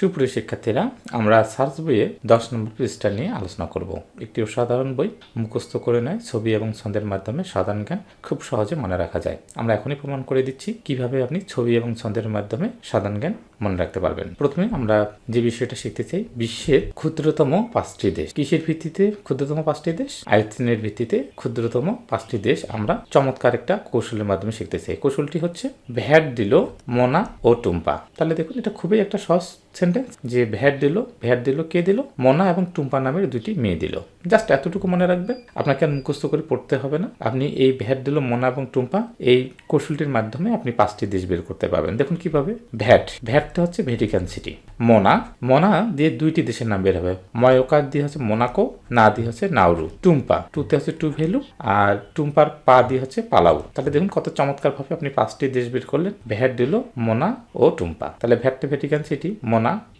সুপ্রিয় শিক্ষার্থীরা, আমরা সার্চ বইয়ে দশ নম্বর পৃষ্ঠা নিয়ে আলোচনা করব। একটি অসাধারণ বই, মুখস্থ করে নেয়, ছবি এবং ছন্দের মাধ্যমে সাধারণ জ্ঞান খুব সহজে মনে রাখা যায়। আমরা এখনই প্রমাণ করে দিচ্ছি কীভাবে আপনি ছবি এবং ছন্দের মাধ্যমে সাধারণ জ্ঞান মনে রাখতে পারবেন। প্রথমে আমরা যে বিষয়টা শিখতে চাই, বিশ্বের ক্ষুদ্রতম পাঁচটি দেশ। কিসের ভিত্তিতে ক্ষুদ্রতম পাঁচটি দেশ? আয়তনের ভিত্তিতে ক্ষুদ্রতম পাঁচটি দেশ আমরা চমৎকার একটা কৌশলের মাধ্যমে শিখতে চাই। কৌশলটি হচ্ছে ভ্যাট দিল মোনা ও টুম্পা। তাহলে দেখুন, এটা খুবই একটা সহজ সেন্টেন্স যে ভ্যাট দিল ভ্যাট দিল, কে দিল? মোনা এবং টুম্পা নামের দুটি মেয়ে দিল। জাস্ট এতটুকু মনে রাখবেন, আপনাকে আর মুখস্থ করে পড়তে হবে না। আপনি এই ভ্যাট দিল, মোনা এবং টুম্পা, এই কৌশলটির মাধ্যমে আপনি পাঁচটি দেশ বের করতে পারবেন। দেখুন কীভাবে, ভ্যাট। ভ্যাটটা হচ্ছে ভ্যাটিকান সিটি। মোনা মোনা দিয়ে দুইটি দেশের নাম বের হবে। ময়োকার দিয়ে হচ্ছে মোনাকো, না দিয়ে হচ্ছে নাউরু টুম্পা, টুতে হচ্ছে টু ভ্যালু, আর টুম্পার পা দিয়ে হচ্ছে পালাউ। তাহলে দেখুন কত চমৎকার ভাবে আপনি পাঁচটি দেশ বের করলেন, ভ্যাট দিল, মোনা ও টুম্পা। তাহলে ভ্যাটটা ভ্যাটিকান সিটি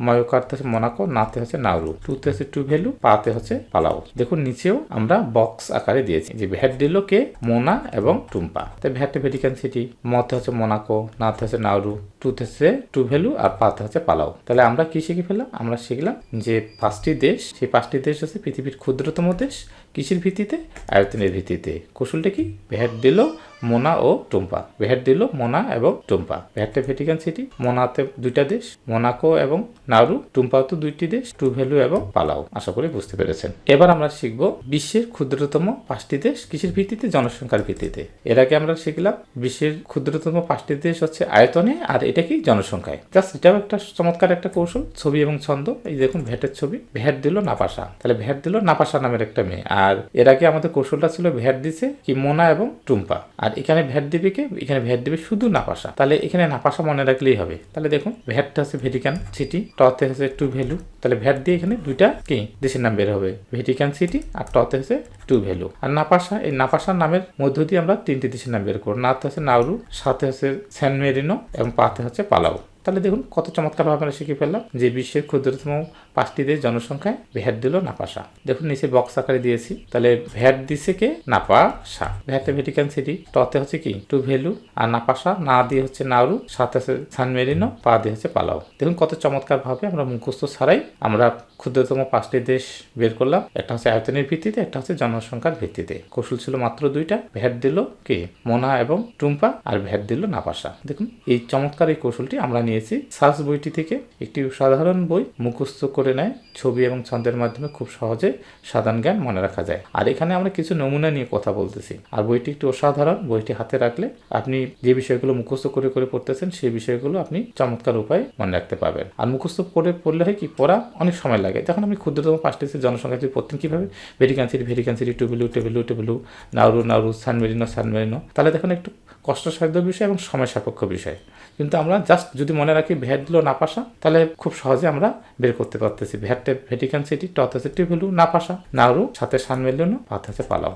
ময়োকারতে হচ্ছে মোনাকো, নাতে হচ্ছে নাউরু টুতে হচ্ছে টু ভ্যালু পাতে হচ্ছে পালাও। দেখুন, নিচেও আমরা বক্স আকারে দিয়েছি। যে ভ্যাট দিল কে? মোনা এবং টুম্পা। তাই ভ্যাটে ভেটিকান সিটি মতে হচ্ছে মোনাকো, নাতে হচ্ছে নাউরু টুতে হচ্ছে টু ভ্যালু আর পাতে হচ্ছে পালাও। তাহলে আমরা কি শিখে ফেললাম? আমরা শিখলাম যে পাঁচটি দেশ, সেই পাঁচটি দেশ হচ্ছে পৃথিবীর ক্ষুদ্রতম দেশ। কৃষির ভিত্তিতে? আয়তনের ভিত্তিতে। কৌশলটা কি? ভ্যাট দিল, মোনা ও টুম্পা। ভ্যাট দিল, মোনা এবং টুম্পা। ভ্যাটটা ভ্যাটিকান সিটি মোনাতে দুইটা দেশ, মোনাকো এবং নারু। টুম্পাও তো দুইটি দেশ টু ভ্যালু এবং পালাও। আশা করি বুঝতে পেরেছেন। এবার আমরা শিখব বিশ্বের ক্ষুদ্রতম পাঁচটি দেশ। কৃষির ভিত্তিতে? জনসংখ্যার ভিত্তিতে। এর আগে আমরা শিখলাম বিশ্বের ক্ষুদ্রতম পাঁচটি দেশ হচ্ছে আয়তনে আর এটা কি জনসংখ্যায়? জাস্ট এটাও একটা চমৎকার একটা কৌশল, ছবি এবং ছন্দ। এই দেখুন ভ্যাটের ছবি ভ্যাট দিল নাপাসা তাহলে ভ্যাট দিল নাপাসা নামের একটা মেয়ে। আর এর আগে আমাদের কৌশলটা ছিল ভ্যাট দিছে কি মোনা এবং টুম্পা। আর এখানে ভ্যাট দিবে কে? এখানে ভ্যাট দিবে শুধু নাপাসা তাহলে এখানে নাপাসা মনে রাখলেই হবে। তাহলে দেখুন ভ্যাটটা হচ্ছে ভেটিকান সিটি, টতে হচ্ছে টু ভ্যালু। তাহলে ভ্যাট দিয়ে এখানে দুইটা কি? দেশের নাম বের হবে। ভেটিকান সিটি আর টতে হচ্ছে টু ভ্যালু আর নাপাসা এই নাপাসা নামের মধ্য দিয়ে আমরা তিনটি দেশের নাম বের করব। নাতে হচ্ছে নাউরু সাথে হচ্ছে স্যান মেরিনো এবং পাতে হচ্ছে পালাউ তাহলে দেখুন কত চমৎকারভাবে আমরা শিখে ফেললাম যে বিশ্বের ক্ষুদ্রতম পাঁচটি দেশ জনসংখ্যায় ভ্যাট দিল নাপাসা দেখুন নিচে বক্স আকারে দিয়েছি। তাহলে ভ্যাট দিছে কে? নাপাসা ভ্যাটে ভ্যাটিকান সিটি টতে হচ্ছে কি? To value. আর নাপাসা না দিয়ে হচ্ছে নাউরু সাথে আছে সান মেরিনো, পা দিয়ে হচ্ছে পালাও। দেখুন কত চমৎকার ভাবে আমরা মুখস্থ ছাড়াই আমরা ক্ষুদ্রতম পাঁচটি দেশ বের করলাম। একটা হচ্ছে আয়তনের ভিত্তিতে, একটা হচ্ছে জনসংখ্যার ভিত্তিতে। কৌশল ছিল মাত্র দুইটা। ভ্যাট দিল কে? মোনা এবং টুম্পা। আর ভ্যাট দিল নাপাসা দেখুন এই চমৎকার এই কৌশলটি আমরা নিয়েছি। সার্চ বইটি থেকে একটি সাধারণ বই মুখস্থ করে নেয়। ছবি এবং ছন্দের মাধ্যমে খুব সহজে সাধারণ জ্ঞান মনে রাখা যায়। আর এখানে আমরা কিছু নমুনা নিয়ে কথা বলতেছি। আর বইটি একটু অসাধারণ। বইটি হাতে রাখলে আপনি যে বিষয়গুলো মুখস্থ করে করে পড়তেছেন, সেই বিষয়গুলো আপনি চমৎকার উপায়ে মনে রাখতে পারবেন। আর মুখস্থ পড়ে পড়লে হয় কি? পড়া অনেক সময় লাগে। যখন আমি ক্ষুদ্রতম পাঁচটি জনসংখ্যা যদি পড়তেন কীভাবে? Vatican City Vatican City Tuvalu, Tuvalu Tuvalu Nauru Nauru San Marino San Marino. তাহলে দেখুন একটু কষ্টসাধ্য বিষয় এবং সময় সাপেক্ষ বিষয়। কিন্তু আমরা জাস্ট যদি মনে রাখি ভ্যাটগুলো না পাশা তাহলে খুব সহজে আমরা বের করতে পারতেছি। ভ্যাটে ভ্যাটিকান সিটি টতে সিটি ভ্যালু না পাশা নাড়ু সাথে সান মেলেনো পাত পালাও।